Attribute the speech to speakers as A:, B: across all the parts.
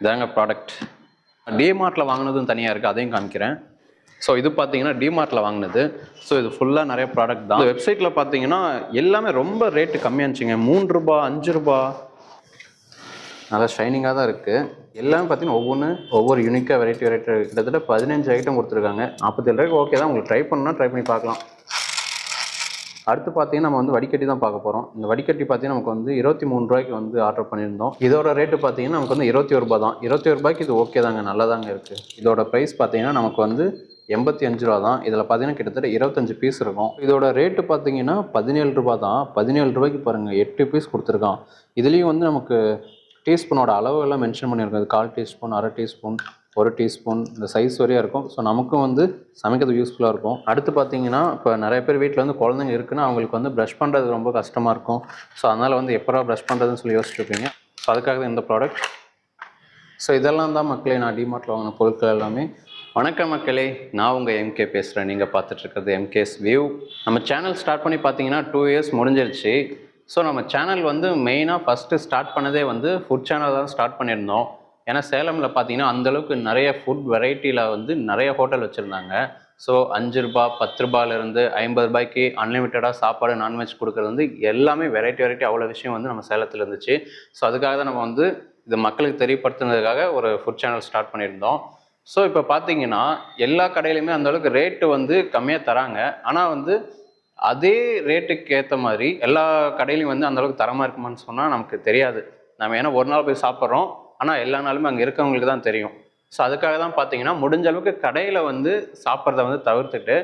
A: இதாங்க ப்ராடக்ட் டிமார்ட்டில் வாங்கினதும் தனியாக இருக்குது அதையும் காமிக்கிறேன். ஸோ இது பார்த்தீங்கன்னா டிமார்ட்டில் வாங்கினது. ஸோ இது ஃபுல்லாக நிறைய ப்ராடக்ட் தான். வெப்சைட்டில் பார்த்தீங்கன்னா எல்லாமே ரொம்ப ரேட்டு கம்மியாக இருந்துச்சுங்க. மூணு ரூபா அஞ்சு ரூபா. நல்லா ஷைனிங்காக தான் இருக்குது எல்லாமே பார்த்தீங்கன்னா ஒவ்வொன்று ஒவ்வொரு யூனிக்காக வெரைட்டி வெரைட்டி கிட்டத்தட்ட பதினஞ்சு ஐட்டம் கொடுத்துருக்காங்க. நாற்பத்தேழு ரூபாய்க்கு ஓகே தான். உங்களுக்கு ட்ரை பண்ணால் ட்ரை பண்ணி பார்க்கலாம். அடுத்து பார்த்தீங்கன்னா நம்ம வந்து வடிகட்டி தான் பார்க்க போகிறோம் இந்த வடிகட்டி பார்த்தீங்கன்னா நமக்கு வந்து இருபத்தி மூணு ரூபாய்க்கு வந்து ஆர்டர் பண்ணியிருந்தோம். இதோட ரேட்டு பார்த்தீங்கன்னா நமக்கு வந்து இருபத்தி ஒரு ரூபா தான். இருபத்தி ஒரு ரூபாய்க்கு இது ஓகே தாங்க நல்லா தாங்க இருக்குது இதோட ப்ரைஸ் பார்த்தீங்கன்னா நமக்கு வந்து எண்பத்தி அஞ்சு ரூபா தான். இதில் பார்த்தீங்கன்னா கிட்டத்தட்ட இருபத்தஞ்சு பீஸ் இருக்கும். இதோட ரேட்டு பார்த்தீங்கன்னா பதினேழு ரூபா தான். பதினேழு ரூபாய்க்கு பாருங்கள் எட்டு பீஸ் கொடுத்துருக்கான். இதுலேயும் வந்து நமக்கு டீஸ்பூனோட அளவு எல்லாம் மென்ஷன் பண்ணியிருக்கோம். இது கால் டீஸ்பூன் அரை டீஸ்பூன் ஒரு டீஸ்பூன் இந்த சைஸ் வரையும் இருக்கும். ஸோ நமக்கும் வந்து சமைக்கிறது யூஸ்ஃபுல்லாக இருக்கும். அடுத்து பார்த்தீங்கன்னா இப்போ நிறைய பேர் வீட்டில் வந்து குழந்தைங்க இருக்குன்னா அவங்களுக்கு வந்து ப்ரஷ் பண்ணுறது ரொம்ப கஷ்டமாக இருக்கும். ஸோ அதனால் வந்து எப்போ ப்ரஷ் பண்ணுறதுன்னு சொல்லி யோசிச்சுருப்பீங்க ஸோ அதுக்காக தான் இந்த ப்ராடக்ட் ஸோ இதெல்லாம் தான் மக்களே நான் டிமார்ட்டில் வாங்கின பொருட்கள் எல்லாமே. வணக்கம் மக்களே நான் உங்கள் எம்கே பேசுகிறேன் நீங்கள் பார்த்துட்ருக்கிறது எம்கேஸ் வியூ நம்ம சேனல் ஸ்டார்ட் பண்ணி பார்த்தீங்கன்னா டூ இயர்ஸ் முடிஞ்சிருச்சு. ஸோ நம்ம சேனல் வந்து மெயினாக ஃபஸ்ட்டு ஸ்டார்ட் பண்ணதே வந்து ஃபுட் சேனல் தான் ஸ்டார்ட் பண்ணியிருந்தோம். ஏன்னா சேலமில் பார்த்தீங்கன்னா அந்தளவுக்கு நிறைய ஃபுட் வெரைட்டியில் வந்து நிறைய ஹோட்டல் வச்சுருந்தாங்க. ஸோ அஞ்சு ரூபா பத்து ரூபாயிலேருந்து ஐம்பது ரூபாய்க்கு அன்லிமிட்டடாக சாப்பாடு நான்வெஜ் கொடுக்குறது வந்து எல்லாமே வெரைட்டி வெரைட்டி அவ்வளோ விஷயம் வந்து நம்ம சேலத்தில் இருந்துச்சு. ஸோ அதுக்காக தான் நம்ம வந்து இது மக்களுக்கு தெரியப்படுத்துனதுக்காக ஒரு ஃபுட் சேனல் ஸ்டார்ட் பண்ணியிருந்தோம். ஸோ இப்போ பார்த்தீங்கன்னா எல்லா கடையிலையுமே அந்த அளவுக்கு ரேட்டு வந்து கம்மியாக தராங்க. ஆனால் வந்து அதே ரேட்டுக்கு ஏற்ற மாதிரி எல்லா கடையிலையும் வந்து அந்த அளவுக்கு தரமாக இருக்குமான்னு சொன்னால் நமக்கு தெரியாது. நம்ம ஏன்னா ஒரு நாள் போய் சாப்பிட்றோம். ஆனால் எல்லா நாளுமே அங்கே இருக்கவங்களுக்கு தான் தெரியும். ஸோ அதுக்காக தான் பார்த்தீங்கன்னா முடிஞ்ச அளவுக்கு கடையில் வந்து சாப்பிட்றத வந்து தவிர்த்துட்டு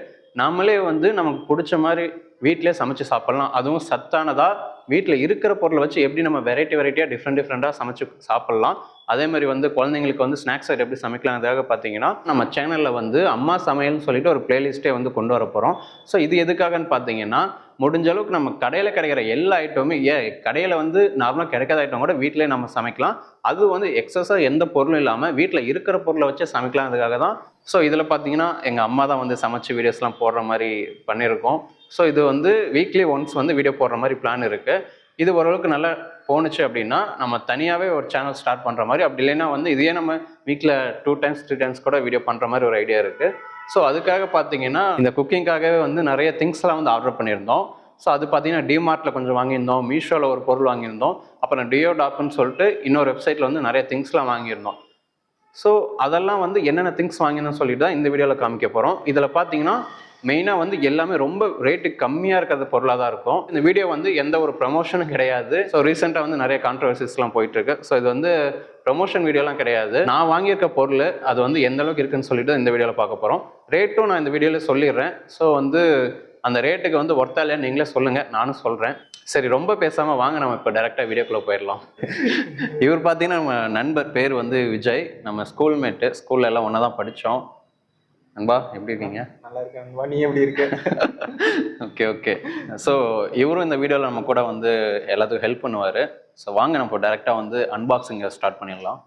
A: நம்மளே வந்து நமக்கு பிடிச்ச மாதிரி வீட்டிலே சமைச்சு சாப்பிட்லாம். அதுவும் சத்தானதாக வீட்டில் இருக்கிற பொருளை வச்சு எப்படி நம்ம வெரைட்டி வெரைட்டியாக டிஃப்ரெண்ட் டிஃப்ரெண்ட்டாக சமைச்சு சாப்பிட்லாம். அதே மாதிரி வந்து குழந்தைங்களுக்கு வந்து ஸ்நாக்ஸ் எப்படி சமைக்கலாங்கிறதுக்காக பார்த்தீங்கன்னா நம்ம சேனலில் வந்து அம்மா சமையல்னு சொல்லிட்டு ஒரு பிளேலிஸ்ட்டே வந்து கொண்டு வர போகிறோம் ஸோ இது எதுக்காகன்னு பார்த்தீங்கன்னா முடிஞ்ச அளவுக்கு நம்ம கடையில் கிடைக்கிற எல்லா ஐட்டமுமே ஏ கடையில் வந்து நார்மலாக கிடைக்காத ஐட்டம் கூட வீட்டிலே நம்ம சமைக்கலாம். அது வந்து எக்ஸஸாக எந்த பொருளும் இல்லாமல் வீட்டில் இருக்கிற பொருளை வச்சு சமைக்கலாங்கிறதுக்காக தான். ஸோ இதில் பார்த்தீங்கன்னா எங்கள் அம்மா தான் வந்து சமைச்சு வீடியோஸ்லாம் போடுற மாதிரி பண்ணியிருக்கோம். ஸோ இது வந்து வீக்லி ஒன்ஸ் வந்து வீடியோ போடுற மாதிரி பிளான் இருக்குது இது ஓரளவுக்கு நல்லா போணுச்சு அப்படின்னா நம்ம தனியாகவே ஒரு சேனல் ஸ்டார்ட் பண்ணுற மாதிரி அப்படி இல்லைன்னா வந்து இதே நம்ம வீக்கில் டூ டைம்ஸ் த்ரீ டைம்ஸ் கூட வீடியோ பண்ணுற மாதிரி ஒரு ஐடியா இருக்குது ஸோ அதுக்காக பார்த்தீங்கன்னா இந்த குக்கிங்காகவே வந்து நிறைய திங்ஸ்லாம் வந்து ஆர்டர் பண்ணியிருந்தோம். ஸோ அது பார்த்தீங்கன்னா டிமார்ட்டில் கொஞ்சம் வாங்கியிருந்தோம் மீஷோவில் ஒரு பொருள் வாங்கியிருந்தோம். அப்புறம் டியோ டாப்னு சொல்லிட்டு இன்னொரு வெப்சைட்டில் வந்து நிறைய திங்ஸ்லாம் வாங்கியிருந்தோம். ஸோ அதெல்லாம் வந்து என்னென்ன திங்ஸ் வாங்கினு சொல்லிட்டு தான் இந்த வீடியோவில் காமிக்க போகிறோம் இதில் பார்த்தீங்கன்னா மெயினாக வந்து எல்லாமே ரொம்ப ரேட்டு கம்மியாக இருக்கிற பொருளாக தான் இருக்கும். இந்த வீடியோ வந்து எந்த ஒரு ப்ரமோஷனும் கிடையாது. ஸோ ரீசெண்டாக வந்து நிறைய கான்ட்ரவர்சிஸ்லாம் போயிட்டுருக்கு. ஸோ இது வந்து ப்ரமோஷன் வீடியோலாம் கிடையாது. நான் வாங்கியிருக்க பொருள் அது வந்து எந்த அளவுக்கு இருக்குன்னு சொல்லிட்டு இந்த வீடியோவில் பார்க்க போகிறோம் ரேட்டும் நான் இந்த வீடியோவில் சொல்லிடுறேன். ஸோ வந்து அந்த ரேட்டுக்கு வந்து ஒர்த்தா இல்லையான்னு நீங்களே சொல்லுங்கள் நானும் சொல்கிறேன் சரி ரொம்ப பேசாமல் வாங்க நம்ம இப்போ டேரெக்டாக வீடியோக்குள்ளே போயிடலாம். இவர் பார்த்தீங்கன்னா நம்ம நண்பர் பேர் வந்து விஜய். நம்ம ஸ்கூல்மேட்டு ஸ்கூலில் எல்லாம் ஒன்றா தான் படித்தோம் நண்பா எப்படி இருக்கீங்க?
B: நல்லா இருக்காங்க நீ எப்படி இருக்க?
A: Okay okay. ஸோ இவரும் இந்த வீடியோவில் நம்ம கூட வந்து எல்லாத்துக்கும் ஹெல்ப் பண்ணுவார். ஸோ வாங்க நம்ம டேரெக்டாக வந்து அன்பாக்சிங்கை ஸ்டார்ட் பண்ணிடலாம்.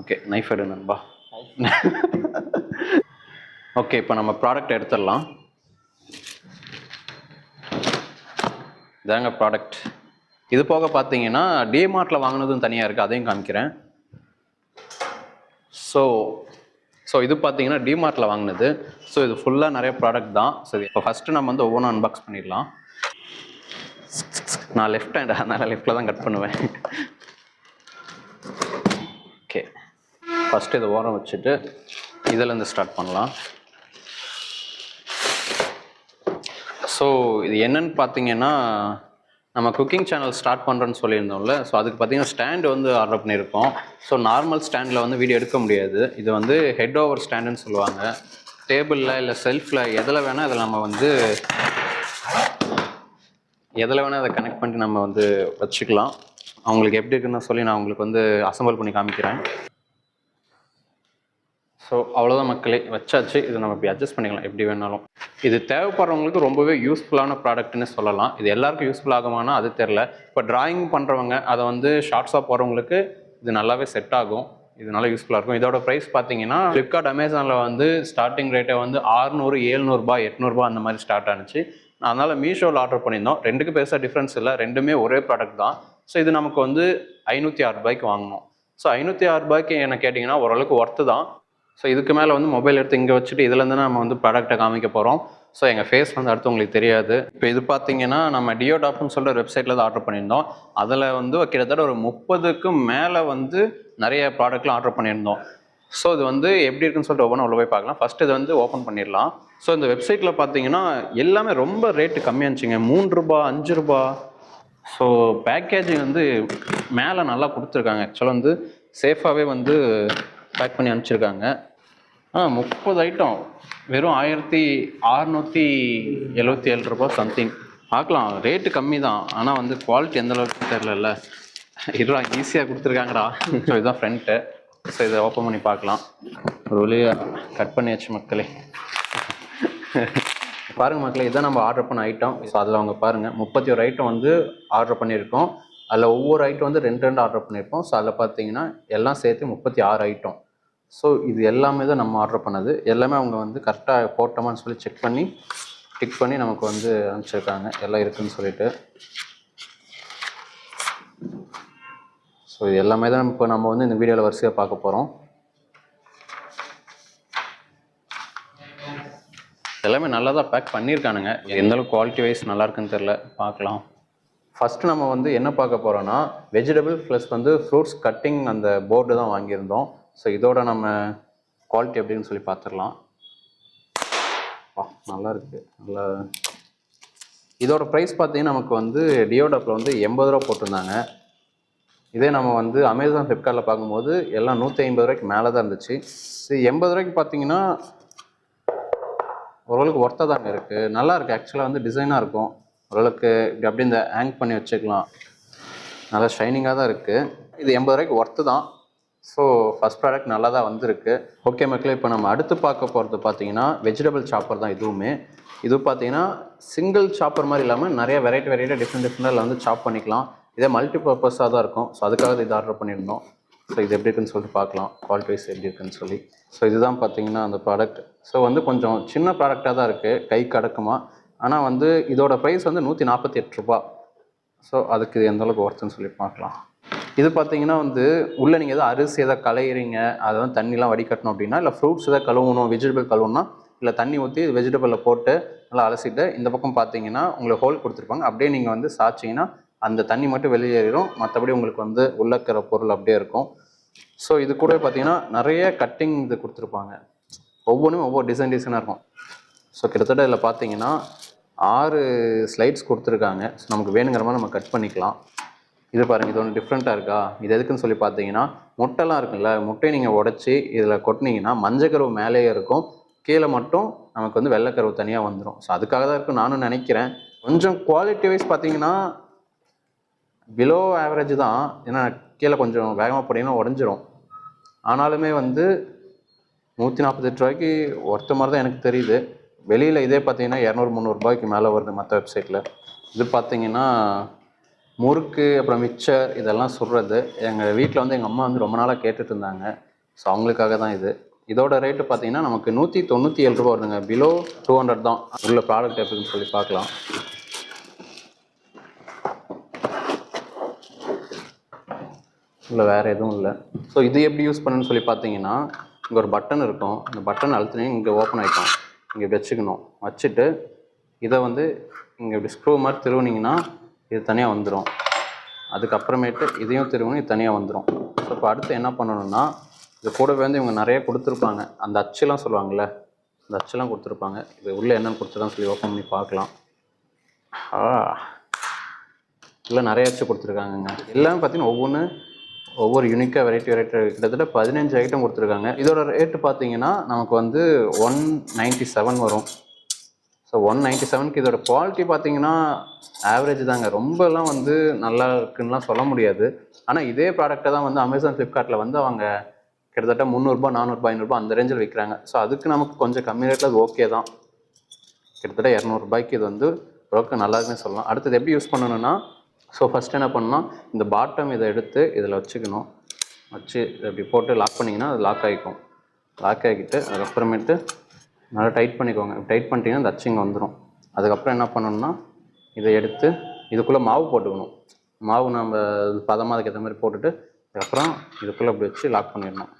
A: ஓகே நைஃப் எடு நண்பா. ஓகே இப்போ நம்ம ப்ராடக்ட் எடுத்துடலாம். இதாங்க ப்ராடக்ட் இது போக பார்த்தீங்கன்னா டிமார்ட்டில் வாங்கினதும் தனியாக இருக்குது அதையும் காமிக்கிறேன். ஸோ ஸோ இது பார்த்தீங்கன்னா டிமார்ட்டில் வாங்கினது. ஸோ இது ஃபுல்லாக நிறைய ப்ராடக்ட் தான். சரி இப்போ ஃபஸ்ட்டு நம்ம வந்து ஒவ்வொன்றும் அன்பாக்ஸ் பண்ணிடலாம். நான் லெஃப்ட் ஹேண்ட் அதனால் லெஃப்ட்டில் தான் கட் பண்ணுவேன். ஓகே ஃபஸ்ட்டு இதை ஓரம் வச்சுட்டு இதிலேருந்து ஸ்டார்ட் பண்ணலாம். ஸோ இது என்னன்னு பார்த்தீங்கன்னா நம்ம குக்கிங் சேனல் ஸ்டார்ட் பண்ணுறோன்னு சொல்லியிருந்தோம்ல ஸோ அதுக்கு பார்த்தீங்கன்னா ஸ்டாண்டு வந்து ஆர்டர் பண்ணியிருக்கோம். ஸோ நார்மல் ஸ்டாண்டில் வந்து வீடியோ எடுக்க முடியாது. இது வந்து ஹெட் ஓவர் ஸ்டாண்டுன்னு சொல்லுவாங்க. டேபிளில் இல்லை செல்ஃபில் எதில் வேணால் அதில் நம்ம வந்து எதில் வேணால் அதை கனெக்ட் பண்ணி நம்ம வந்து வச்சுக்கலாம். அவங்களுக்கு எப்படி இருக்குன்னு சொல்லி நான் உங்களுக்கு வந்து அசம்பிள் பண்ணி காமிக்கிறேன். ஸோ அவ்வளோதான் மக்களே. வச்சாச்சு. இது நம்ம இப்படி அட்ஜஸ்ட் பண்ணிக்கலாம். எப்படி வேணாலும். இது தேவைப்படுறவங்களுக்கு ரொம்பவே யூஸ்ஃபுல்லான ப்ராடக்ட்னு சொல்லலாம். இது எல்லாருக்கும் யூஸ்ஃபுல் ஆகுமானா அது தெரில இப்போ டிராயிங் பண்ணுறவங்க அதை வந்து ஷார்ட்ஸாக போகிறவங்களுக்கு இது நல்லாவே செட் ஆகும். இது நல்லா யூஸ்ஃபுல்லாக இருக்கும். இதோட ப்ரைஸ் பார்த்தீங்கன்னா ஃப்ளிப்கார்ட் அமேசானில் வந்து ஸ்டார்டிங் ரேட்டை வந்து ஆறுநூறு ஏழ்நூறுபா எட்நூறுபா அந்த மாதிரி ஸ்டார்ட் ஆனிச்சு. அதனால் மீஷோவில் ஆர்டர் பண்ணியிருந்தோம். ரெண்டுக்கு பெருசாக டிஃப்ரென்ஸ் இல்லை. ரெண்டுமே ஒரே ப்ராடக்ட் தான். ஸோ இது நமக்கு வந்து ஐநூற்றி ஆறு ரூபாய்க்கு வாங்கினோம். ஸோ ஐநூற்றி ஆறு ரூபாய்க்கு என்ன கேட்டிங்கன்னா ஓரளவுக்கு ஒர்த்து தான். ஸோ இதுக்கு மேலே வந்து மொபைல் எடுத்து இங்கே வச்சுட்டு இதுலேருந்து நம்ம வந்து ப்ராடக்ட்டை காமிக்க போகிறோம் ஸோ எங்கள் ஃபேஸ் வந்து அடுத்து உங்களுக்கு தெரியாது. இப்போ இது பார்த்தீங்கன்னா நம்ம டியோடாப்னு சொல்கிற வெப்சைட்டில் தான் ஆர்டர் பண்ணியிருந்தோம். அதில் வந்து கிட்டத்தட்ட ஒரு முப்பதுக்கும் மேலே வந்து நிறைய ப்ராடக்ட்லாம் ஆர்டர் பண்ணியிருந்தோம். ஸோ இது வந்து எப்படி இருக்குன்னு சொல்லிட்டு ஒவ்வொன்றும் உள்ள போய் பார்க்கலாம். ஃபஸ்ட்டு இது வந்து ஓப்பன் பண்ணிடலாம். ஸோ இந்த வெப்சைட்டில் பார்த்தீங்கன்னா எல்லாமே ரொம்ப ரேட்டு கம்மியாக இருந்துச்சுங்க. மூணு ரூபா அஞ்சு ரூபா. ஸோ பேக்கேஜிங் வந்து மேலே நல்லா கொடுத்துருக்காங்க. ஆக்சுவலாக வந்து சேஃபாகவே வந்து பேக் பண்ணி அனுப்பிச்சிருக்காங்க. ஆ முப்பது ஐட்டம் வெறும் ஆயிரத்தி அறநூற்றி எழுபத்தி ஏழு ரூபா சம்திங் பார்க்கலாம் ரேட்டு கம்மி தான் ஆனால் வந்து குவாலிட்டி எந்த அளவுக்கு தெரிலல்ல இதுவா ஈஸியாக கொடுத்துருக்காங்கடா. ஸோ இதுதான் ஃப்ரண்ட்டு ஸோ இதை ஓப்பன் பண்ணி பார்க்கலாம். ஒரு வழியாக கட் பண்ணியாச்சு மக்களே. பாருங்கள் மக்களே இதான் நம்ம ஆர்டர் பண்ண ஐட்டம் ஸோ அதில் அவங்க பாருங்கள் முப்பத்தி ஒரு ஐட்டம் வந்து ஆர்டர் பண்ணியிருக்கோம். அதில் ஒவ்வொரு ஐட்டம் வந்து ரெண்டு ரெண்டு ஆர்டர் பண்ணியிருக்கோம் ஸோ அதில் பார்த்தீங்கன்னா எல்லாம் சேர்த்து முப்பத்தி ஆறு ஐட்டம் ஸோ இது எல்லாமே தான் நம்ம ஆர்டர் பண்ணது. எல்லாமே அவங்க வந்து கரெக்டாக போட்டோமான்னு சொல்லி செக் பண்ணி டிக் பண்ணி நமக்கு வந்து அனுப்பிச்சிருக்காங்க. எல்லாம் இருக்குன்னு சொல்லிட்டு. ஸோ இது எல்லாமே தான் இப்போ நம்ம வந்து இந்த வீடியோவில் வரிசையாக பார்க்க போகிறோம் எல்லாமே நல்லா தான் பேக் பண்ணியிருக்கானுங்க எந்த அளவுக்கு குவாலிட்டி வைஸ் நல்லா இருக்குன்னு தெரில பார்க்கலாம். ஃபஸ்ட்டு நம்ம வந்து என்ன பார்க்க போகிறோன்னா வெஜிடபிள் ப்ளஸ் வந்து ஃப்ரூட்ஸ் கட்டிங் அந்த போர்டு தான் வாங்கியிருந்தோம். ஸோ இதோட நம்ம குவாலிட்டி அப்படின்னு சொல்லி பார்த்துடலாம். வா நல்லா இருக்குது நல்லா. இதோட ப்ரைஸ் பார்த்தீங்கன்னா நமக்கு வந்து டியோடாப்பில் வந்து எண்பது ரூபா போட்டிருந்தாங்க. இதே நம்ம வந்து அமேசான் ஃப்ளிப்கார்ட்டில் பார்க்கும்போது எல்லாம் நூற்றி ஐம்பது ரூபாய்க்கு மேலே தான் இருந்துச்சு. இது எண்பது ரூபாய்க்கு பார்த்தீங்கன்னா ஓரளவுக்கு ஒர்த்தாக தாங்க இருக்குது நல்லா இருக்குது ஆக்சுவலாக வந்து டிசைனாக இருக்கும். ஓரளவுக்கு இப்படி அப்படியே இந்த ஹேங் பண்ணி வச்சுக்கலாம். நல்லா ஷைனிங்காக தான் இருக்குது இது எண்பது ரூபாய்க்கு ஒர்த்து தான். ஸோ ஃபஸ்ட் ப்ராடக்ட் நல்லா தான் வந்திருக்கு. ஓகே மக்களே இப்போ நம்ம அடுத்து பார்க்க போகிறது பார்த்தீங்கன்னா வெஜிடபிள் சாப்பர் தான் இதுவுமே. இது பார்த்தீங்கன்னா சிங்கிள் சாப்பர் மாதிரி இல்லாமல் நிறைய வெரைட்டி வெரைட்டியாக டிஃப்ரெண்ட் டிஃப்ரெண்ட்டில் வந்து சாப் பண்ணிக்கலாம். இதே மல்டி பர்பஸாக தான் இருக்கும். ஸோ அதுக்காக இது ஆர்டர் பண்ணியிருந்தோம். ஸோ இது எப்படி இருக்குன்னு சொல்லிட்டு பார்க்கலாம். குவாலிட்டி வைஸ் எப்படி இருக்குன்னு சொல்லி. ஸோ இதுதான் பார்த்தீங்கன்னா அந்த ப்ராடக்ட் ஸோ வந்து கொஞ்சம் சின்ன ப்ராடக்டாக தான் இருக்குது கைக்கு அடக்குமா ஆனால் வந்து இதோட ப்ரைஸ் வந்து நூற்றி நாற்பத்தி எட்டு ரூபா. ஸோ அதுக்கு இது எந்த அளவுக்கு ஒர்த்துன்னு சொல்லி பார்க்கலாம். இது பார்த்தீங்கன்னா வந்து உள்ளே நீங்கள் எதாவது அரிசி எதாவது கலையிறீங்க அதை வந்து தண்ணிலாம் வடிகட்டணும் அப்படின்னா இல்லை ஃப்ரூட்ஸ் எதாவது கழுவணும் வெஜிடபிள் கழுவணும்னா இல்லை தண்ணி ஊற்றி வெஜிடபிளில் போட்டு நல்லா அலசிட்டு இந்த பக்கம் பார்த்தீங்கன்னா உங்களுக்கு ஹோல் கொடுத்துருப்பாங்க. அப்படியே நீங்கள் வந்து சாய்ச்சிங்கன்னா அந்த தண்ணி மட்டும் வெளியேறிடும் மற்றபடி உங்களுக்கு வந்து உள்ளக்கிற இருக்கிற பொருள் அப்படியே இருக்கும். ஸோ இது கூட பார்த்தீங்கன்னா நிறைய கட்டிங் இது கொடுத்துருப்பாங்க. ஒவ்வொன்றும் ஒவ்வொரு டிசைன் டிசைனாக இருக்கும். ஸோ கிட்டத்தட்ட இதில் பார்த்தீங்கன்னா ஆறு ஸ்லைட்ஸ் கொடுத்துருக்காங்க. ஸோ நமக்கு வேணுங்கிற மாதிரி நம்ம கட் பண்ணிக்கலாம். இது பாருங்கள் இது ஒன்று டிஃப்ரெண்ட்டாக இருக்கா? இது எதுக்குன்னு சொல்லி பார்த்தீங்கன்னா முட்டைலாம் இருக்குல்ல முட்டையை நீங்கள் உடச்சி இதில் கொட்டினீங்கன்னா மஞ்சக்கருவு மேலேயே இருக்கும். கீழே மட்டும் நமக்கு வந்து வெள்ளைக்கருவு தனியாக வந்துடும் ஸோ அதுக்காக தான் இருக்கும் நானும் நினைக்கிறேன். கொஞ்சம் குவாலிட்டி வைஸ் பார்த்தீங்கன்னா பிலோ ஆவரேஜ் தான். ஏன்னா கீழே கொஞ்சம் வேகமாக போட்டிங்கன்னா உடஞ்சிரும். ஆனாலுமே வந்து நூற்றி நாற்பத்தெட்டு ரூபாய்க்கு ஒருத்த மாதிரி தான் எனக்கு தெரியுது. வெளியில் இதே பார்த்தீங்கன்னா இரநூறு முந்நூறுபாய்க்கு மேலே வருது மற்ற வெப்சைட்டில் இது பார்த்தீங்கன்னா முறுக்கு அப்புறம் மிக்சர் இதெல்லாம் சுடுறது. எங்கள் வீட்டில் வந்து எங்கள் அம்மா வந்து ரொம்ப நாளாக கேட்டுட்டு இருந்தாங்க. ஸோ அவங்களுக்காக தான் இது. இதோட ரேட்டு பார்த்தீங்கன்னா நமக்கு நூற்றி தொண்ணூற்றி ஏழு ரூபா வருதுங்க. பிலோ டூ ஹண்ட்ரட் தான். உள்ள ப்ராடக்ட் எப்படின்னு சொல்லி பார்க்கலாம் இல்லை வேறு எதுவும் இல்லை. ஸோ இது எப்படி யூஸ் பண்ணுன்னு சொல்லி பார்த்தீங்கன்னா இங்கே ஒரு பட்டன் இருக்கும். இந்த பட்டன் அழுத்தினீங்க இங்கே ஓப்பன் ஆகிக்கும் இங்கே இப்படி வச்சுக்கணும். வச்சுட்டு இதை வந்து இங்கே இப்படி ஸ்க்ரூ மாதிரி திருவுனிங்கன்னா இது தனியாக வந்துடும் அதுக்கப்புறமேட்டு இதையும் திருவணும் இது தனியாக வந்துடும் ஸோ இப்போ அடுத்து என்ன பண்ணணும்னா இது கூடவே வந்து இவங்க நிறைய கொடுத்துருப்பாங்க. அந்த அச்சுலாம் சொல்லுவாங்கள்ல அந்த அச்சுலாம் கொடுத்துருப்பாங்க. இது உள்ளே என்னென்னு கொடுத்துருக்கான்னு சொல்லி ஓப்பன் பண்ணி பார்க்கலாம். ஆ இல்லை நிறைய அச்சு கொடுத்துருக்காங்கங்க. எல்லாமே பார்த்தீங்கன்னா ஒவ்வொன்று ஒவ்வொரு யூனிக்காக வெரைட்டி வெரைட்டி கிட்டத்தட்ட பதினஞ்சு ஐட்டம் கொடுத்துருக்காங்க. இதோட ரேட்டு பார்த்தீங்கன்னா நமக்கு வந்து ஒன் நைன்ட்டி செவன் வரும். ஸோ ஒன் நைன்ட்டி செவனுக்கு இதோட குவாலிட்டி பார்த்தீங்கன்னா ஆவரேஜ் தாங்க. ரொம்பலாம் வந்து நல்லா இருக்குன்னுலாம் சொல்ல முடியாது. ஆனால் இதே ப்ராடக்ட்டை தான் வந்து அமேசான் ஃப்ளிப்கார்ட்டில் வந்து அவங்க கிட்டத்தட்ட முந்நூறுபா நானூறுபா ஐநூறுபா அந்த ரேஞ்சில் விற்கிறாங்க ஸோ அதுக்கு நமக்கு கொஞ்சம் கம்மி ரேட்டில் அது ஓகே தான். கிட்டத்தட்ட இரநூறுபாய்க்கு இது வந்து ஓரளவுக்கு நல்லா இருக்குன்னு சொல்லலாம். அடுத்தது எப்படி யூஸ் பண்ணணும்னா ஸோ ஃபஸ்ட் என்ன பண்ணணும்? இந்த பாட்டம் இதை எடுத்து இதில் வச்சுக்கணும். வச்சு இப்படி போட்டு லாக் பண்ணிங்கன்னா அது லாக் ஆகிக்கும். லாக் ஆகிக்கிட்டு அதுக்கப்புறமேட்டு நல்லா டைட் பண்ணிக்கோங்க. டைட் பண்ணிட்டீங்கன்னா அந்த அச்சிங்க வந்துடும் அதுக்கப்புறம் என்ன பண்ணணும்னா இதை எடுத்து இதுக்குள்ளே மாவு போட்டுக்கணும். மாவு நம்ம பதமாக அதுக்கேற்ற மாதிரி போட்டுட்டு அதுக்கப்புறம் இதுக்குள்ளே இப்படி வச்சு லாக் பண்ணிடணும்.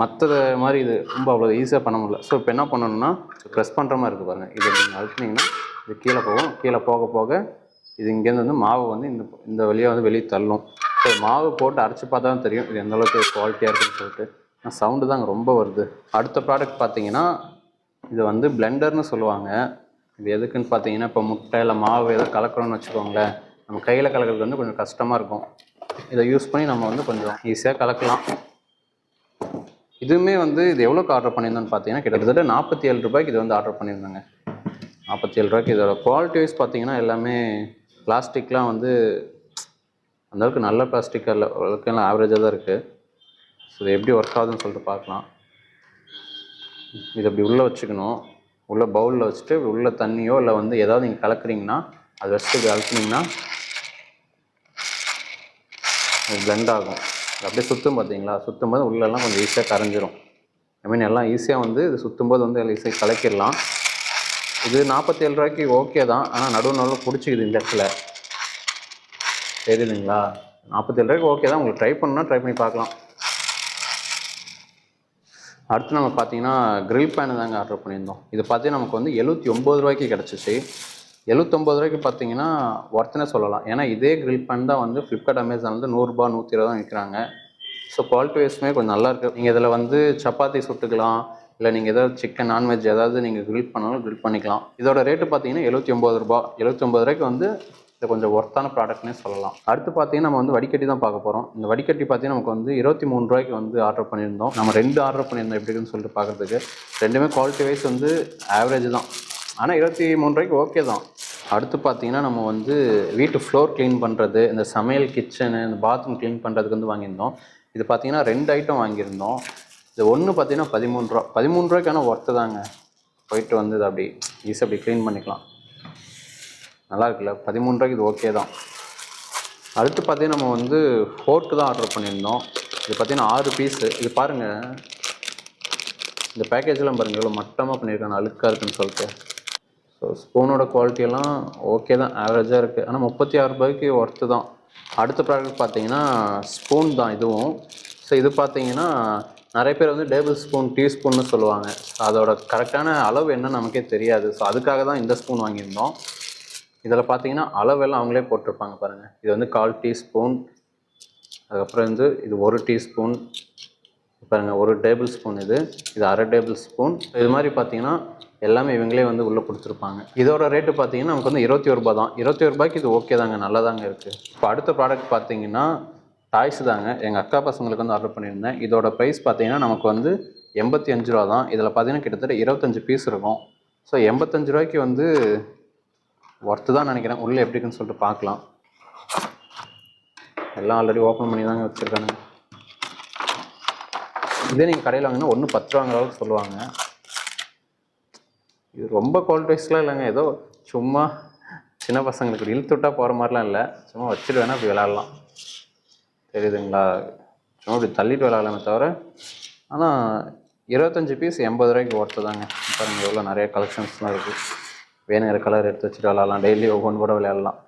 A: மற்றது மாதிரி இது ரொம்ப அவ்வளோ ஈஸியாக பண்ண முடியல. ஸோ இப்போ என்ன பண்ணணும்னா ப்ரெஸ் பண்ணுற மாதிரி இருக்குது பாருங்கள் இது நீங்கள் அழுத்தினீங்கன்னா இது கீழே போகும். கீழே போக போக இது இங்கேருந்து வந்து மாவு வந்து இந்த இந்த வழியாக வந்து வெளியே தள்ளும். ஸோ மாவு போட்டு அரைச்சி பார்த்தா தான் தெரியும் இது எந்த அளவுக்கு குவாலிட்டியாக இருக்குன்னு சொல்லிட்டு. சவுண்டு தாங்க ரொம்ப வருது. அடுத்த ப்ராடக்ட் பார்த்தீங்கன்னா இது வந்து பிளெண்டர்னு சொல்லுவாங்க. இது எதுக்குன்னு பார்த்தீங்கன்னா இப்போ முட்டை இல்லை மாவு ஏதோ கலக்கிறோம்னு வச்சுக்கோங்களேன். நம்ம கையில் கலக்கிறது வந்து கொஞ்சம் கஷ்டமாக இருக்கும். இதை யூஸ் பண்ணி நம்ம வந்து கொஞ்சம் ஈஸியாக கலக்கலாம். இதுவுமே வந்து இது எவ்வளோக்கு ஆர்டர் பண்ணியிருந்தோன்னு பார்த்தீங்கன்னா கிட்டத்தட்ட நாற்பத்தி ஏழு ரூபாய்க்கு இது வந்து ஆர்டர் பண்ணியிருந்தாங்க. நாற்பத்தி ஏழு ரூபாய்க்கு இதோட குவாலிட்டி வைஸ் பார்த்தீங்கன்னா எல்லாமே பிளாஸ்டிக்லாம் வந்து அந்தளவுக்கு நல்ல பிளாஸ்டிக்காக இல்லை ஓரளவுக்கு எல்லாம் ஆவரேஜாக தான் இருக்குது ஸோ இது எப்படி ஒர்க் ஆகுதுன்னு சொல்லிட்டு பார்க்கலாம். இது அப்படி உள்ளே வச்சுக்கணும். உள்ளே பவுலில் வச்சுட்டு உள்ள தண்ணியோ இல்லை வந்து ஏதாவது நீங்கள் கலக்குறீங்கன்னா அது வச்சுட்டு இப்படி அழுத்துனீங்கன்னா பிளெண்ட் ஆகும். அப்படியே சுற்றும் பார்த்தீங்களா? சுற்றும் போது உள்ளெல்லாம் கொஞ்சம் ஈஸியாக கரைஞ்சிரும். ஐ மீன் எல்லாம் ஈஸியாக வந்து இது சுற்றும் போது வந்து எல்லாம் ஈஸியாக கலக்கிடலாம். இது நாற்பத்தி ஏழு ரூபாய்க்கு ஓகே தான். ஆனால் நடுவு நடுவில் பிடிச்சிக்குது இந்த இடத்துல. தெரியுதுங்களா? நாற்பத்தேழு ரூபாய்க்கு ஓகே தான். உங்களுக்கு ட்ரை பண்ணால் ட்ரை பண்ணி பார்க்கலாம். அடுத்து நம்ம பார்த்தீங்கன்னா க்ரில் பேனு தாங்க ஆர்டர் பண்ணியிருந்தோம். இது பார்த்தீங்கன்னா நமக்கு வந்து எழுபத்தி ஒம்பது ரூபாய்க்கு கிடச்சிச்சு. எழுபத்தொம்பது ரூபாய்க்கு பார்த்தீங்கன்னா ஒர்த்துனே சொல்லலாம். ஏன்னா இதே க்ரில் பேன் தான் வந்து ஃப்ளிப்கார்ட் அமேசான் வந்து நூறுரூபா நூற்றி இருபது தான் விற்கிறாங்க. ஸோ குவாலிட்டி வைஸுமே கொஞ்சம் நல்லா இருக்குது நீங்கள் இதில் வந்து சப்பாத்தி சுட்டுக்கலாம். இல்லை நீங்கள் ஏதாவது சிக்கன் நான்வெஜ் ஏதாவது நீங்கள் க்ரில் பண்ணாலும் க்ரில் பண்ணிக்கலாம். இதோட ரேட்டு பார்த்தீங்கன்னா எழுபத்தி ஒம்பது ரூபா எழுபத்தி ஒம்பது ரூபாய்க்கு வந்து இது கொஞ்சம் ஒர்த்தான ப்ராடக்ட்னே சொல்லலாம். அடுத்து பார்த்தீங்கன்னா நம்ம வந்து வடிகட்டி தான் பார்க்க போகிறோம் இந்த வடிகட்டி பார்த்தீங்கன்னா நமக்கு வந்து இருபத்தி மூணு ரூபாய்க்கு வந்து ஆர்டர் பண்ணியிருந்தோம். நம்ம ரெண்டு ஆர்டர் பண்ணியிருந்தோம் எப்படின்னு சொல்லிட்டு பார்க்குறதுக்கு. ரெண்டுமே குவாலிட்டி வைஸ் வந்து ஆவரேஜ் தான். ஆனால் இருபத்தி மூணு ரூபாய்க்கு ஓகே தான். அடுத்து பார்த்தீங்கன்னா நம்ம வந்து வீட்டு ஃப்ளோர் க்ளீன் பண்ணுறது இந்த சமையல் கிச்சனு இந்த பாத்ரூம் க்ளீன் பண்ணுறதுக்கு வந்து வாங்கியிருந்தோம். இது பார்த்தீங்கன்னா ரெண்டு ஐட்டம் வாங்கியிருந்தோம். இது ஒன்று பார்த்தீங்கன்னா பதிமூணு ரூபா. பதிமூணு ரூபாய்க்கான ஒர்த்து தாங்க. போயிட்டு வந்து இது அப்படி ஈஸியாக அப்படி க்ளீன் பண்ணிக்கலாம். நல்லா இருக்குல்ல பதிமூணு ரூபாய்க்கு இது ஓகே தான். அடுத்து பார்த்தீங்கன்னா நம்ம வந்து ஃபோர்க்கு தான் ஆர்டர் பண்ணியிருந்தோம். இது பார்த்தீங்கன்னா ஆறு பீஸு இது பாருங்கள் இந்த பேக்கேஜெலாம் பாருங்கள் எவ்வளோ மட்டமாக பண்ணியிருக்காங்க அழுக்காக இருக்குன்னு சொல்லிட்டு. ஸோ ஸ்பூனோட குவாலிட்டியெல்லாம் ஓகே தான். ஆவரேஜாக இருக்குது ஆனால் முப்பத்தி ஆறு ரூபாய்க்கு ஒர்த்து தான். அடுத்த ப்ராடக்ட் பார்த்தீங்கன்னா ஸ்பூன் தான் இதுவும். ஸோ இது பார்த்தீங்கன்னா நிறைய பேர் வந்து டேபிள் ஸ்பூன் டீஸ்பூன்னு சொல்லுவாங்க. அதோட கரெக்டான அளவு என்னன்னு நமக்கே தெரியாது. ஸோ அதுக்காக தான் இந்த ஸ்பூன் வாங்கியிருந்தோம். இதில் பார்த்தீங்கன்னா அளவெல்லாம் அவங்களே போட்டிருப்பாங்க பாருங்கள் இது வந்து கால் டீஸ்பூன் அதுக்கப்புறம் வந்து இது ஒரு டீஸ்பூன் பாருங்கள் ஒரு டேபிள் ஸ்பூன் இது இது அரை டேபிள் ஸ்பூன். இது மாதிரி பார்த்தீங்கன்னா எல்லாமே இவங்களே வந்து உள்ளே கொடுத்துருப்பாங்க. இதோட ரேட்டு பார்த்தீங்கன்னா நமக்கு வந்து இருபத்தி ஒரு ரூபா தான். இருபத்தி ஒரு ரூபாய்க்கு இது ஓகே தாங்க நல்லா தாங்க இருக்குது இப்போ அடுத்த ப்ராடக்ட் பார்த்தீங்கன்னா டாய்ஸ் தாங்க. எங்கள் அக்கா பசங்களுக்கு வந்து ஆர்டர் பண்ணியிருந்தேன். இதோட ப்ரைஸ் பார்த்தீங்கன்னா நமக்கு வந்து எண்பத்தி அஞ்சு ரூபா தான். இதில் பார்த்தீங்கன்னா கிட்டத்தட்ட இருபத்தஞ்சு பீஸ் இருக்கும். ஸோ எண்பத்தஞ்சு ரூபாய்க்கு வந்து ஒர்த்து தான் நினைக்கிறேன். உள்ளே எப்படி இருக்குன்னு சொல்லிட்டு பார்க்கலாம். எல்லாம் ஆல்ரெடி ஓப்பன் பண்ணி தாங்க வச்சுருக்காங்க இதே நீங்கள் கடையில் வாங்கினா ஒன்று பத்து ரூபாங்கிற அளவுக்கு சொல்லுவாங்க. இது ரொம்ப குவாலிட்டி வைஸ்லாம் இல்லைங்க. ஏதோ சும்மா சின்ன பசங்களுக்கு இழுத்து விட்டா போகிற மாதிரிலாம் இல்லை. சும்மா வச்சுட்டு வேணால் இப்படி விளாட்லாம். தெரியுதுங்களா? சும்மா இப்படி தள்ளிட்டு விளாட்லாமே தவிர ஆனால் இருபத்தஞ்சி பீஸ் எண்பது ரூபாய்க்கு ஒர்த்து தாங்க. பாருங்கள் எவ்வளோ நிறைய கலெக்ஷன்ஸ்லாம் இருக்குது வேணுங்கிற கலர் எடுத்து வச்சுட்டு விளாட்லாம். டெய்லி ஒவ்வொன்று கூட விளையாடலாம்.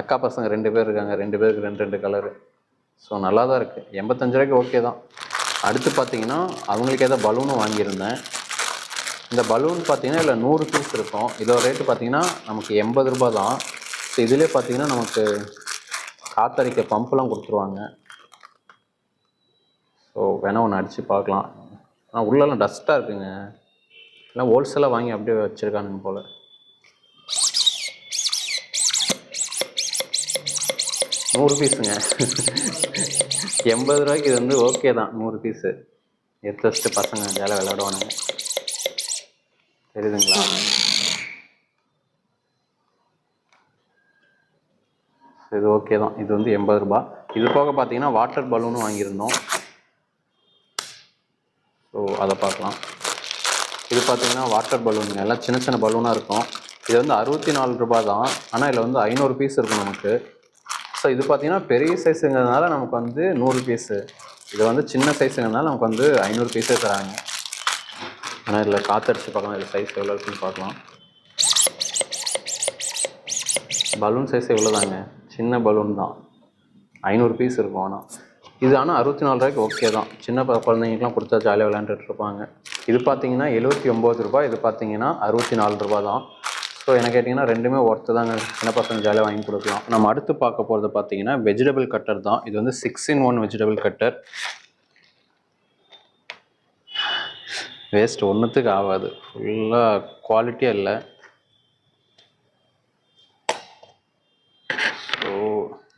A: அக்கா பசங்க ரெண்டு பேர் இருக்காங்க. ரெண்டு பேருக்கு ரெண்டு ரெண்டு கலரு ஸோ நல்லா தான் இருக்குது எண்பத்தஞ்சு ரூபாய்க்கு ஓகே தான். அடுத்து பார்த்தீங்கன்னா அவங்களுக்கு ஏதோ பலூனும் வாங்கியிருந்தேன். இந்த பலூன் பார்த்தீங்கன்னா இதில் நூறு பீஸ் இருக்கும். இதோட ரேட்டு பார்த்தீங்கன்னா நமக்கு எண்பது ரூபா தான். ஸோ இதிலே பார்த்தீங்கன்னா நமக்கு காத்தடிக்க பம்பெலாம் கொடுத்துருவாங்க. ஸோ வேணால் ஒன்று அடித்து பார்க்கலாம். ஆனால் உள்ளெல்லாம் டஸ்ட்டாக இருக்குங்க. எல்லாம் ஹோல்சேலாக வாங்கி அப்படியே வச்சுருக்கானுங்க போல். நூறு பீஸுங்க. எண்பது ரூபாய்க்கு இது வந்து ஓகே தான். நூறு பீஸு. எடுத்து வச்சுட்டு பசங்க ஜாலியாக விளையாடுவானுங்க. தெரியுதுங்களா? இது ஓகே தான். இது வந்து எண்பது ரூபாய் இது போக பார்த்தீங்கன்னா வாட்டர் பலூனும் வாங்கியிருந்தோம். ஸோ அதை பார்க்கலாம். இது பார்த்தீங்கன்னா வாட்டர் பலூனுங்க எல்லாம் சின்ன சின்ன பலூனாக இருக்கும். இது வந்து அறுபத்தி நாலு ரூபாய் தான். ஆனால் இதில் வந்து ஐநூறு பீஸ் இருக்கும் நமக்கு. ஸோ இது பார்த்தீங்கன்னா பெரிய சைஸுங்கிறதுனால நமக்கு வந்து நூறு பீஸு இது வந்து சின்ன சைஸுங்கிறதுனால நமக்கு வந்து ஐநூறு பீஸே தராங்க. ஆனால் இதில் காற்றடிச்சு பார்க்கலாம். இது சைஸ் எவ்வளோ இருக்குன்னு பார்க்கலாம். பலூன் சைஸ் இவ்வளோதாங்க சின்ன பலூன் தான். ஐநூறு பீஸ் இருக்கும் ஆனால் இது ஆனால் அறுபத்தி நாலு ரூபாய்க்கு ஓகே தான். சின்ன ப- குழந்தைங்களுக்குலாம் கொடுத்தா ஜாலியாக விளையாண்டுட்டு இருப்பாங்க. இது பார்த்தீங்கன்னா எழுபத்தி ஒம்பது ரூபாய். இது பார்த்தீங்கன்னா அறுபத்தி நாலு ரூபா தான். ஸோ என்ன கேட்டிங்கன்னா ரெண்டுமே ஒர்த்து தாங்க. சின்ன பசங்க ஜாலியாக வாங்கி கொடுக்கலாம். நம்ம அடுத்து பார்க்க போகிறது பார்த்தீங்கன்னா வெஜிடபிள் கட்டர் தான். இது வந்து six in one vegetable cutter waste ஒன்றுத்துக்கு ஆகாது. ஃபுல்லாக குவாலிட்டியாக இல்லை. ஸோ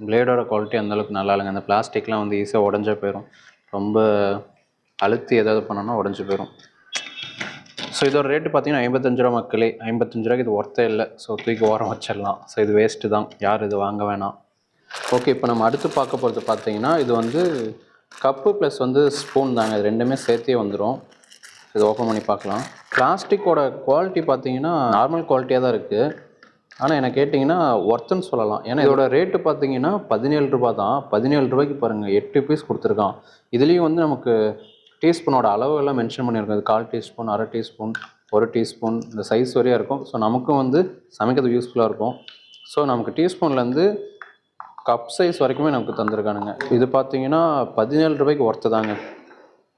A: பிளேடோட குவாலிட்டி அந்தளவுக்கு நல்லா இல்லைங்க. அந்த பிளாஸ்டிக்லாம் வந்து ஈஸியாக உடஞ்சே போயிடும் ரொம்ப அழுத்தி ஏதாவது பண்ணோன்னா உடஞ்சி போயிடும் ஸோ இதோட ரேட்டு பார்த்தீங்கன்னா ஐம்பத்தஞ்சு ரூபா மக்களே ஐம்பத்தஞ்சு ரூபாய்க்கு இது ஒர்த்தே இல்லை. ஸோ தூக்கி ஓரம் வச்சிடலாம். ஸோ இது வேஸ்ட்டு தான். யார் இது வாங்க வேணாம்? ஓகே இப்போ நம்ம அடுத்து பார்க்க போகிறது பார்த்தீங்கன்னா இது வந்து கப்பு ப்ளஸ் வந்து ஸ்பூன் தாங்க. இது ரெண்டுமே சேர்த்தே வந்துடும் இது ஓப்பன் பண்ணி பார்க்கலாம். பிளாஸ்டிக்கோட குவாலிட்டி பார்த்தீங்கன்னா நார்மல் குவாலிட்டியாக தான் இருக்குது ஆனால் என்ன கேட்டிங்கன்னா ஒர்த்துன்னு சொல்லலாம். ஏன்னா இதோட ரேட்டு பார்த்தீங்கன்னா பதினேழு ரூபா தான். பதினேழு ரூபாய்க்கு பாருங்கள் எட்டு பீஸ் கொடுத்துருக்கான். இதுலேயும் வந்து நமக்கு டீஸ்பூனோட அளவு எல்லாம் மென்ஷன் பண்ணியிருக்கோம் கால் டீஸ்பூன் அரை டீஸ்பூன் ஒரு டீஸ்பூன் இந்த சைஸ் வரையாக இருக்கும். ஸோ நமக்கும் வந்து சமைக்கிறது யூஸ்ஃபுல்லாக இருக்கும். ஸோ நமக்கு டீஸ்பூன்லேருந்து கப் சைஸ் வரைக்குமே நமக்கு தந்திருக்கானுங்க. இது பார்த்தீங்கன்னா பதினேழு ரூபாய்க்கு ஒர்த்து தாங்க.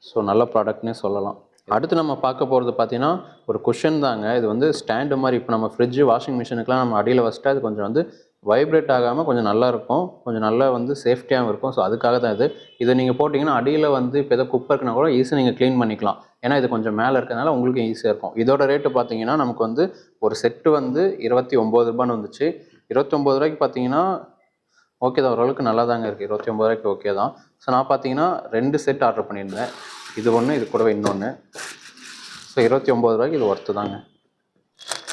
A: ஸோ நல்ல ப்ராடக்ட்னே சொல்லலாம். அடுத்து நம்ம பார்க்க போகிறது பார்த்தீங்கன்னா ஒரு குஷன் தாங்க. இது வந்து ஸ்டாண்டு மாதிரி இப்போ நம்ம ஃப்ரிட்ஜு வாஷிங் மிஷினுக்குலாம் நம்ம அடியில் வச்சுட்டா அது கொஞ்சம் வந்து வைப்ரேட் ஆகாமல் கொஞ்சம் நல்லா இருக்கும். கொஞ்சம் நல்லா வந்து சேஃப்டியாகவும் இருக்கும். ஸோ அதுக்காக தான் இது. இதை நீங்கள் போட்டிங்கன்னா அடியில் வந்து இப்போ ஏதோ குப்பை இருக்குன்னா கூட ஈஸியாக நீங்கள் க்ளீன் பண்ணிக்கலாம். ஏன்னா இது கொஞ்சம் மேலே இருக்கிறதுனால உங்களுக்கு ஈஸியாக இருக்கும். இதோட ரேட்டு பார்த்தீங்கன்னா நமக்கு வந்து ஒரு செட்டு வந்து இருபத்தி ஒம்பது ரூபான்னு வந்துச்சு. இருபத்தொம்பது ரூபாய்க்கு பார்த்தீங்கன்னா ஓகே தான். ஓரளவுக்கு நல்லா தாங்க இருக்குது இருபத்தி ஒம்பது ரூபாய்க்கு ஓகே தான். ஸோ நான் பார்த்தீங்கன்னா ரெண்டு செட் ஆர்டர் பண்ணியிருந்தேன். இது ஒன்று இது கூடவே இன்னொன்று ஸோ இருபத்தி ஒம்பது ரூபாய்க்கு இது ஒர்த்து தாங்க.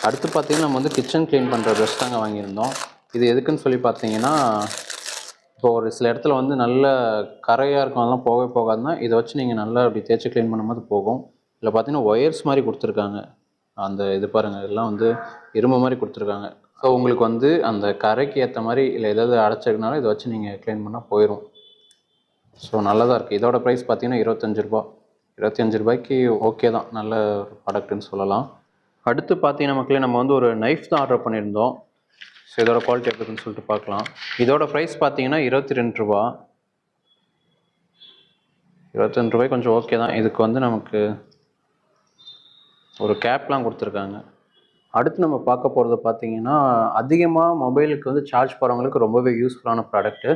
A: அடுத்து பார்த்தீங்கன்னா நம்ம வந்து கிச்சன் க்ளீன் பண்ணுற ட்ரெஸ் தாங்க வாங்கியிருந்தோம். இது எதுக்குன்னு சொல்லி பார்த்தீங்கன்னா இப்போ ஒரு சில இடத்துல வந்து நல்ல கரையாக இருக்கும் அதெல்லாம் போகவே போகாதுன்னா இதை வச்சு நீங்கள் நல்லா அப்படி தேய்ச்சி க்ளீன் பண்ணும்போது போகும். இல்லை பார்த்தீங்கன்னா ஒயர்ஸ் மாதிரி கொடுத்துருக்காங்க. அந்த இது பாருங்கள் இதெல்லாம் வந்து இரும்பு மாதிரி கொடுத்துருக்காங்க. ஸோ உங்களுக்கு வந்து அந்த கரைக்கு ஏற்ற மாதிரி இல்லை ஏதாவது அடைச்சிருக்கனாலும் இதை வச்சு நீங்கள் க்ளீன் பண்ணால் போயிடும் ஸோ நல்லதாக இருக்குது இதோட ப்ரைஸ் பார்த்தீங்கன்னா இருபத்தஞ்சு ரூபா இருபத்தஞ்சு ரூபாய்க்கு ஓகே தான். நல்ல ப்ராடக்ட்டுன்னு சொல்லலாம். அடுத்து பார்த்தீங்கன்னா மக்களே நம்ம வந்து ஒரு நைஃப் தான் ஆர்டர் பண்ணியிருந்தோம். ஸோ இதோட குவாலிட்டி எப்படி இருக்குன்னு சொல்லிட்டு பார்க்கலாம். இதோட ப்ரைஸ் பார்த்தீங்கன்னா இருபத்தி ரெண்டு ரூபா. இருபத்தஞ்சு ரூபாய் கொஞ்சம் ஓகே தான். இதுக்கு வந்து நமக்கு ஒரு கேப்லாம் கொடுத்துருக்காங்க. அடுத்து நம்ம பார்க்க போகிறது பார்த்தீங்கன்னா அதிகமாக மொபைலுக்கு வந்து சார்ஜ் போகிறவங்களுக்கு ரொம்பவே யூஸ்ஃபுல்லான ப்ராடக்ட்டு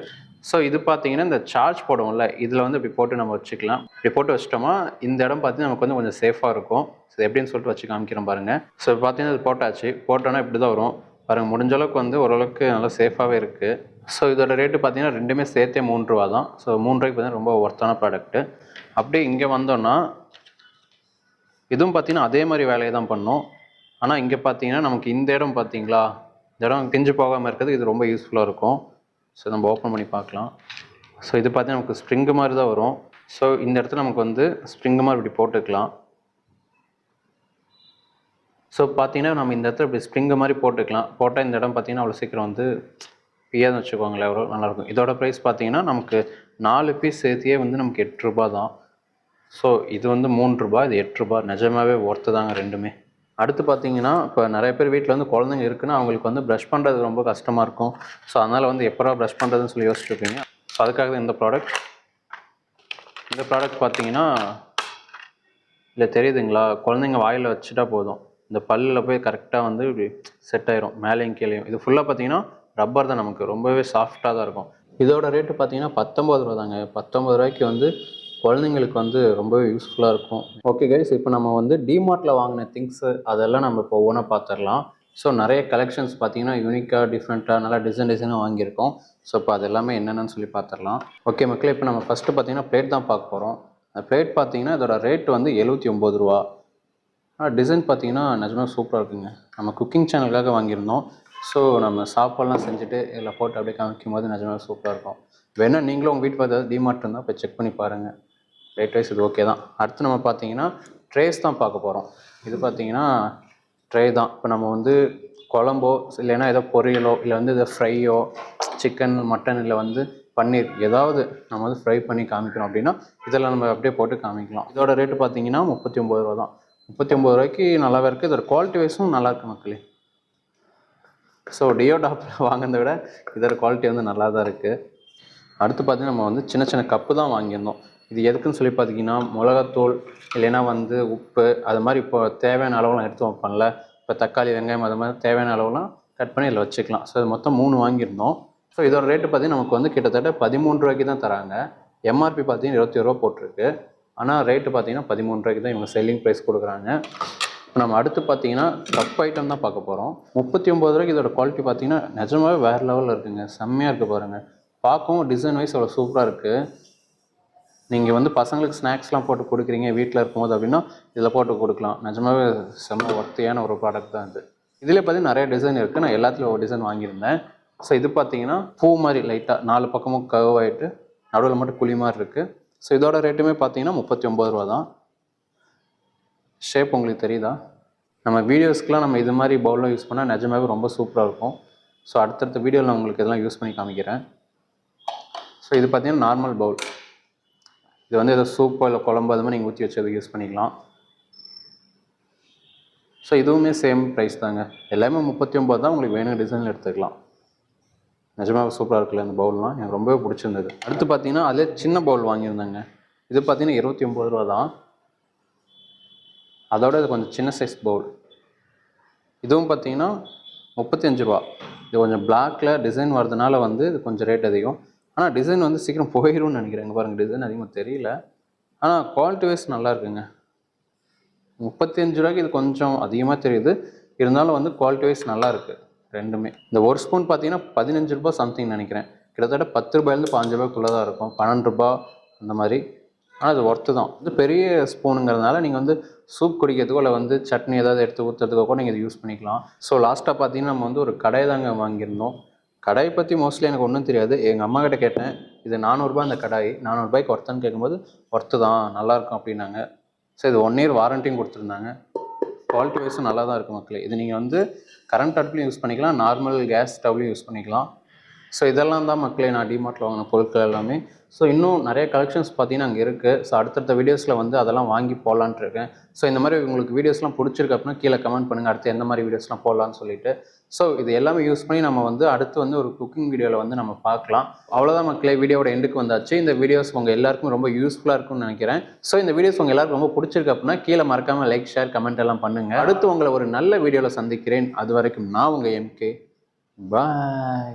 A: ஸோ இது பார்த்தீங்கன்னா இந்த சார்ஜ் போடுவோம்ல இதில் வந்து இப்படி போட்டு நம்ம வச்சுக்கலாம். இப்படி போட்டு வச்சிட்டோமா இந்த இடம் பார்த்தீங்கன்னா நமக்கு வந்து கொஞ்சம் சேஃபாக இருக்கும். ஸோ எப்படின்னு சொல்லிட்டு வச்சு காமிக்கிறோம் பாருங்கள் ஸோ பார்த்தீங்கன்னா இது போட்டாச்சு. போட்டோன்னா இப்படி தான் வரும். பாருங்கள் முடிஞ்ச அளவுக்கு வந்து ஓரளவுக்கு நல்லா சேஃபாகவே இருக்குது ஸோ இதோட ரேட்டு பார்த்தீங்கன்னா ரெண்டுமே சேர்த்தே மூணு ரூபா தான். ஸோ மூணு ரூபாய்க்கு பார்த்தீங்கன்னா ரொம்ப ஒர்த்தான ப்ராடக்ட்டு அப்படியே இங்கே வந்தோன்னா இதுவும் பார்த்தீங்கன்னா அதே மாதிரி வேலையை தான் பண்ணோம். ஆனால் இங்கே பார்த்தீங்கன்னா நமக்கு இந்த இடம் பார்த்தீங்களா இந்த இடம் பிஞ்சு போகாமல் இருக்கிறது இது ரொம்ப யூஸ்ஃபுல்லாக இருக்கும். ஸோ நம்ம ஓப்பன் பண்ணி பார்க்கலாம். ஸோ இது பார்த்தீங்கன்னா நமக்கு ஸ்ப்ரிங்கு மாதிரி தான் வரும். ஸோ இந்த இடத்துல நமக்கு வந்து ஸ்ப்ரிங்கு மாதிரி இப்படி போட்டுக்கலாம். ஸோ பார்த்தீங்கன்னா நம்ம இந்த இடத்துல இப்படி ஸ்ப்ரிங்கு மாதிரி போட்டுக்கலாம். போட்டால் இந்த இடம் பார்த்தீங்கன்னா அவ்வளோ சீக்கிரம் வந்து பியான்னு வச்சுக்கோங்களேன். எவ்வளோ நல்லாயிருக்கும். இதோட ப்ரைஸ் பார்த்தீங்கன்னா நமக்கு நாலு பீஸ் சேர்த்தியே வந்து நமக்கு எட்டு ரூபா தான். ஸோ இது வந்து மூணு ரூபாய் இது எட்டு ரூபாய். நிஜமாவே ஒர்த்து தாங்க ரெண்டுமே. அடுத்து பார்த்தீங்கன்னா இப்போ நிறைய பேர் வீட்டில் வந்து குழந்தைங்க இருக்குன்னா அவங்களுக்கு வந்து ப்ரஷ் பண்ணுறது ரொம்ப கஷ்டமாக இருக்கும். ஸோ அதனால் வந்து எப்படா ப்ரஷ் பண்ணுறதுன்னு சொல்லி யோசிச்சுருப்பீங்க ஸோ அதுக்காக தான் இந்த ப்ராடக்ட் இந்த ப்ராடக்ட் பார்த்தீங்கன்னா இல்லை தெரியுதுங்களா? குழந்தைங்க வாயில் வச்சுட்டா போதும். இந்த பல்லில் போய் கரெக்டாக வந்து இப்படி செட் ஆயிரும் மேலேயும் கீழேயும். இது ஃபுல்லாக பார்த்தீங்கன்னா ரப்பர் தான் நமக்கு. ரொம்பவே சாஃப்டாக தான் இருக்கும். இதோட ரேட்டு பார்த்தீங்கன்னா பத்தொம்பது ரூபா தாங்க. பத்தொம்பது ரூபாய்க்கு வந்து குழந்தைங்களுக்கு வந்து ரொம்பவே யூஸ்ஃபுல்லாக இருக்கும். ஓகே கைஸ் இப்போ நம்ம வந்து டிமார்ட்டில் வாங்கின திங்ஸு அதெல்லாம் நம்ம இப்போ ஒவ்வொன்றா பார்த்துடலாம். ஸோ நிறைய கலெக்ஷன்ஸ் பார்த்தீங்கன்னா யூனிக்காக டிஃப்ரெண்ட்டாக நல்லா டிசைன் டிசைனாக வாங்கியிருக்கோம். ஸோ இப்போ அது எல்லாமே என்னென்னு சொல்லி பார்த்துடலாம். ஓகே மக்களே இப்போ நம்ம ஃபஸ்ட்டு பார்த்தீங்கன்னா பிளேட் தான் பார்க்க போகிறோம் அந்த பிளேட் பார்த்தீங்கன்னா இதோட ரேட் வந்து எழுபத்தி ஒம்பது ரூபா. ஆனால் டிசைன் பார்த்தீங்கன்னா நிஜமாக சூப்பராக இருக்குங்க. நம்ம குக்கிங் சேனலுக்காக வாங்கியிருந்தோம். ஸோ நம்ம சாப்பாடெலாம் செஞ்சுட்டு இதில் போட்டு அப்படியே காமிக்கும் போது நிஜமாக சூப்பராக இருக்கும். வேணால் நீங்களும் உங்கள் வீட்டு பார்த்து டிமார்ட் இருந்தால் போய் செக் பண்ணி பாருங்கள் ரேட் வைஸ் இது ஓகே தான். அடுத்து நம்ம பார்த்தீங்கன்னா ட்ரேஸ் தான் பார்க்க போகிறோம் இது பார்த்தீங்கன்னா ட்ரே தான். இப்போ நம்ம வந்து குழம்போ இல்லைன்னா ஏதோ பொரியலோ இல்லை வந்து இதை ஃப்ரையோ சிக்கன் மட்டன் இல்லை வந்து பன்னீர் ஏதாவது நம்ம வந்து ஃப்ரை பண்ணி காமிக்கணும் அப்படின்னா இதெல்லாம் நம்ம அப்படியே போட்டு காமிக்கலாம். இதோட ரேட்டு பார்த்தீங்கன்னா முப்பத்தி ஒம்பது ரூபா தான். முப்பத்தி ஒம்பது ரூபாய்க்கு நல்லாவே இருக்குது இதோட குவாலிட்டி வைஸும் நல்லா இருக்கு மக்களே. ஸோ டியோ டாப்பில் வாங்கினதை விட இதோட குவாலிட்டி வந்து நல்லா தான் இருக்குது அடுத்து பார்த்தீங்கன்னா நம்ம வந்து சின்ன சின்ன கப்பு தான் வாங்கியிருந்தோம். இது எதுக்குன்னு சொல்லி பார்த்தீங்கன்னா மிளகாத்தூள் இல்லைன்னா வந்து உப்பு அது மாதிரி இப்போ தேவையான அளவுலாம் எடுத்து வைப்பேன்ல இப்போ தக்காளி வெங்காயம் அது மாதிரி தேவையான அளவுலாம் கட் பண்ணி இதில் வச்சுக்கலாம். ஸோ இது மொத்தம் மூணு வாங்கியிருந்தோம். ஸோ இதோட ரேட்டு பார்த்தீங்கன்னா நமக்கு வந்து கிட்டத்தட்ட பதிமூன்று ரூபாய்க்கு தான் தராங்க. எம்ஆர்பி பார்த்தீங்கன்னா இருபத்தி ரூபா போட்டிருக்கு. ஆனால் ரேட்டு பார்த்தீங்கன்னா பதிமூணு ரூபாய்க்கு தான் இவங்க செல்லிங் ப்ரைஸ் கொடுக்குறாங்க. இப்போ நம்ம அடுத்து பார்த்தீங்கன்னா கப் ஐட்டம் தான் பார்க்க போகிறோம் முப்பத்தி ஒம்பது ரூபாய்க்கு இதோட குவாலிட்டி பார்த்தீங்கன்னா நிஜமாவே வேறு லெவலில் இருக்குங்க. செம்மையாக இருக்குது பாருங்கள் பார்க்கவும் டிசைன் வைஸ் அவ்வளோ சூப்பராக இருக்குது நீங்கள் வந்து பசங்களுக்கு ஸ்நாக்ஸ்லாம் போட்டு கொடுக்குறீங்க வீட்டில் இருக்கும்போது அப்படின்னா இதில் போட்டு கொடுக்கலாம். நிஜமாவே செம்ம ஒர்த்தியான ஒரு ப்ராடக்ட் தான் இது. இதில் பார்த்தீங்கன்னா நிறைய டிசைன் இருக்குது நான் எல்லாத்துலேயும் ஒரு டிசைன் வாங்கியிருந்தேன். ஸோ இது பார்த்தீங்கன்னா பூ மாதிரி லைட்டாக நாலு பக்கமும் கவ் ஆகிட்டு நடுவில் மட்டும் குழி மாதிரி இருக்குது ஸோ இதோட ரேட்டுமே பார்த்தீங்கன்னா முப்பத்தி ஒம்பது ரூபா தான். ஷேப் உங்களுக்கு தெரியுதா? நம்ம வீடியோஸ்க்குலாம் நம்ம இது மாதிரி பவுல்லாம் யூஸ் பண்ணால் நிஜமாவே ரொம்ப சூப்பராக இருக்கும். ஸோ அடுத்தடுத்த வீடியோவில் நான் உங்களுக்கு இதெல்லாம் யூஸ் பண்ணி காமிக்கிறேன். ஸோ இது பார்த்தீங்கன்னா நார்மல் பவுல் இது வந்து ஏதோ சூப்போ இல்லை குழம்பு அது மாதிரி நீங்கள் ஊற்றி வச்சு யூஸ் பண்ணிக்கலாம். ஸோ இதுவுமே சேம் ப்ரைஸ் தாங்க. எல்லாமே முப்பத்தி ஒம்பது தான். உங்களுக்கு வேணும் டிசைனில் எடுத்துக்கலாம். நிஜமாக சூப்பராக இருக்குல்ல இந்த பவுல்லாம்? எனக்கு ரொம்பவே பிடிச்சிருந்தது. அடுத்து பார்த்தீங்கன்னா அதிலே சின்ன பவுல் வாங்கியிருந்தாங்க. இது பார்த்தீங்கன்னா இருபத்தி ஒம்பது ரூபா தான். அதோட இது கொஞ்சம் சின்ன சைஸ் பவுல். இதுவும் பார்த்தீங்கன்னா முப்பத்தஞ்சு ரூபா. இது கொஞ்சம் பிளாக்கில் டிசைன் வரதுனால வந்து இது கொஞ்சம் ரேட் அதிகம். ஆனால் டிசைன் வந்து சீக்கிரம் போயிடும்னு நினைக்கிறேன் பாருங்கள் டிசைன் அதிகமாக தெரியல. ஆனால் குவாலிட்டி வைஸ் நல்லா இருக்குங்க. முப்பத்தஞ்சு ரூபாய்க்கு இது கொஞ்சம் அதிகமாக தெரியுது. இருந்தாலும் வந்து குவாலிட்டி வைஸ் நல்லா இருக்குது ரெண்டுமே. இந்த ஒரு ஸ்பூன் பார்த்தீங்கன்னா பதினஞ்சு ரூபாய் சம்திங் நினைக்கிறேன். கிட்டத்தட்ட பத்து ரூபாயிலேருந்து பாஞ்சு ரூபாய்க்குள்ளே தான் இருக்கும். பன்னெண்டு ரூபா அந்த மாதிரி. ஆனால் அது ஒர்த்து தான். இது பெரிய ஸ்பூனுங்கிறதுனால நீங்கள் வந்து சூப் குடிக்கிறதுக்கோ இல்லை வந்து சட்னி ஏதாவது எடுத்து ஊற்றுறதுக்கோ கூட நீங்கள் இது யூஸ் பண்ணிக்கலாம். ஸோ லாஸ்ட்டாக பார்த்தீங்கன்னா நம்ம வந்து ஒரு கடை தாங்க வாங்கியிருந்தோம். கடாயை பற்றி மோஸ்ட்லி எனக்கு ஒன்றும் தெரியாது. எங்கள் அம்மா கிட்ட கேட்டேன் இது நானூறுரூபா அந்த கடாய். நானூறுபாய்க்கு ஒர்த்தான்னு கேட்கும்போது ஒர்த்து தான். நல்லாயிருக்கும் அப்படின்னாங்க. ஸோ இது ஒன் இயர் வாரண்டியும் கொடுத்துருந்தாங்க. குவாலிட்டி வைஸும் நல்லா தான் இருக்கும் மக்களே. இது நீங்கள் வந்து கரண்ட் அடுப்புலையும் யூஸ் பண்ணிக்கலாம் நார்மல் கேஸ் ஸ்டவ்லையும் யூஸ் பண்ணிக்கலாம். ஸோ இதெல்லாம் தான் மக்களே நான் டிமார்ட்டில் வாங்கின பொருட்கள் எல்லாமே. ஸோ இன்னும் நிறைய கலெக்ஷன்ஸ் பார்த்தீங்கன்னா அங்கே இருக்குது ஸோ அடுத்தடுத்த வீடியோஸில் வந்து அதெல்லாம் வாங்கி போடலான்ட்டு இருக்கேன். ஸோ இந்த மாதிரி உங்களுக்கு வீடியோஸ்லாம் பிடிச்சிருக்கு அப்படின்னா கீழே கமெண்ட் பண்ணுங்கள் அடுத்து எந்த மாதிரி வீடியோஸ்லாம் போடலான்னு சொல்லிட்டு. ஸோ இது எல்லாமே யூஸ் பண்ணி நம்ம வந்து அடுத்து வந்து ஒரு குக்கிங் வீடியோவில் வந்து நம்ம பார்க்கலாம். அவ்வளோதான் மக்களே வீடியோட எண்டுக்கு வந்தாச்சு. இந்த வீடியோஸ் உங்கள் எல்லாருக்கும் ரொம்ப யூஸ்ஃபுல்லாக இருக்கும்னு நினைக்கிறேன். ஸோ இந்த வீடியோஸ் உங்கள் எல்லாருக்கும் ரொம்ப பிடிச்சிருக்கு அப்படின்னா கீழே மறக்காமல் லைக் ஷேர் கமெண்ட் எல்லாம் பண்ணுங்கள் அடுத்து உங்களை ஒரு நல்ல வீடியோவில் சந்திக்கிறேன். அது வரைக்கும் நான் உங்கள் எம்கே பாய்